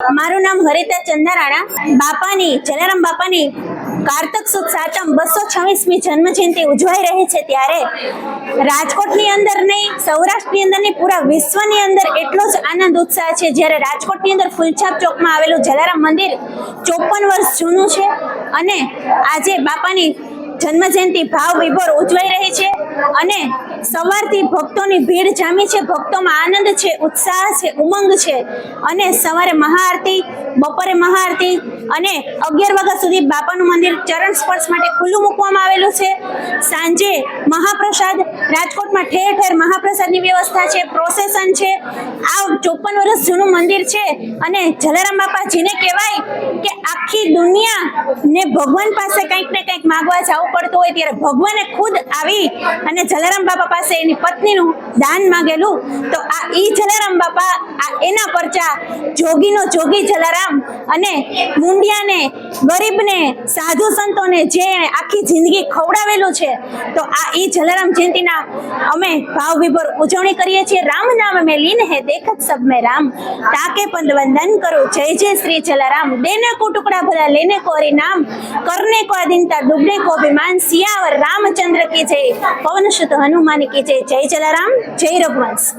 મારું નામ હરિતા ચંદારાણા. બાપાની, જલારામ બાપાની કારતક સુદ સાતમ બસો છવ્વીસમી જન્મજયંતિ ઉજવાઈ રહી છે ત્યારે રાજકોટની અંદર નહીં, સૌરાષ્ટ્રની અંદર નહીં, પૂરા વિશ્વની અંદર એટલો જ આનંદ ઉત્સાહ છે જ્યારે રાજકોટની અંદર ફૂલછાપ ચોકમાં આવેલું જલારામ મંદિર ચોપન વર્ષ જૂનું છે. અને આજે બાપાની જન્મ જયંતિ ભાવ વિભોર ઉજવાઈ રહી છે અને સવારથી ભક્તોની ભીડ જામી છે, ભક્તોમાં આનંદ છે, ઉત્સાહ છે, ઉમંગ છે. અને સવારે મહાઆરતી, બપોરે મહાઆરતી અને અગિયાર વાગ્યા સુધી બાપાનું મંદિર ચરણ સ્પર્શ માટે ખુલ્લું મૂકવામાં આવેલું છે. સાંજે મહાપ્રસાદ, રાજકોટમાં ઠેર ઠેર મહાપ્રસાદની વ્યવસ્થા છે, પ્રોસેસન છે. આ ચોપન વર્ષ જૂનું મંદિર છે અને જલારામ બાપા જેને કહેવાય કે આખી દુનિયાને ભગવાન પાસે કંઈક ને કંઈક માગવા જવું પડતું હોય ત્યારે ભગવાને ખુદ આવી અને જલારામ બાપા પાસે એની પત્નીનું દાન માંગેલું. તો આ ઈ જલારામ બાપા, આ એના પરચા જોગીનો જોગી જલારામ અને મુંડિયાને, ગરીબને, સાધુ સંતોને જે આખી જિંદગી ખવડાવેલું છે, તો આ ઈ જલારામ જયંતિના અમે ભાવ ઉજવણી કરીએ છીએ. રામ નામ મેં લીન હે, દેખત સબ મેં રામ. તાકે પંદ વંદન કરો. જય જય શ્રી જલારામ. દેને કો ટુકડા ભલા, લેને કો હરિ નામ કરને કો આદિનતા, ડૂબને કો હનુમાન સિયાવર રામચંદ્ર કી જય. પવન સુત હનુમાન કી જય. જય જલારામ. જય રઘુવંશ.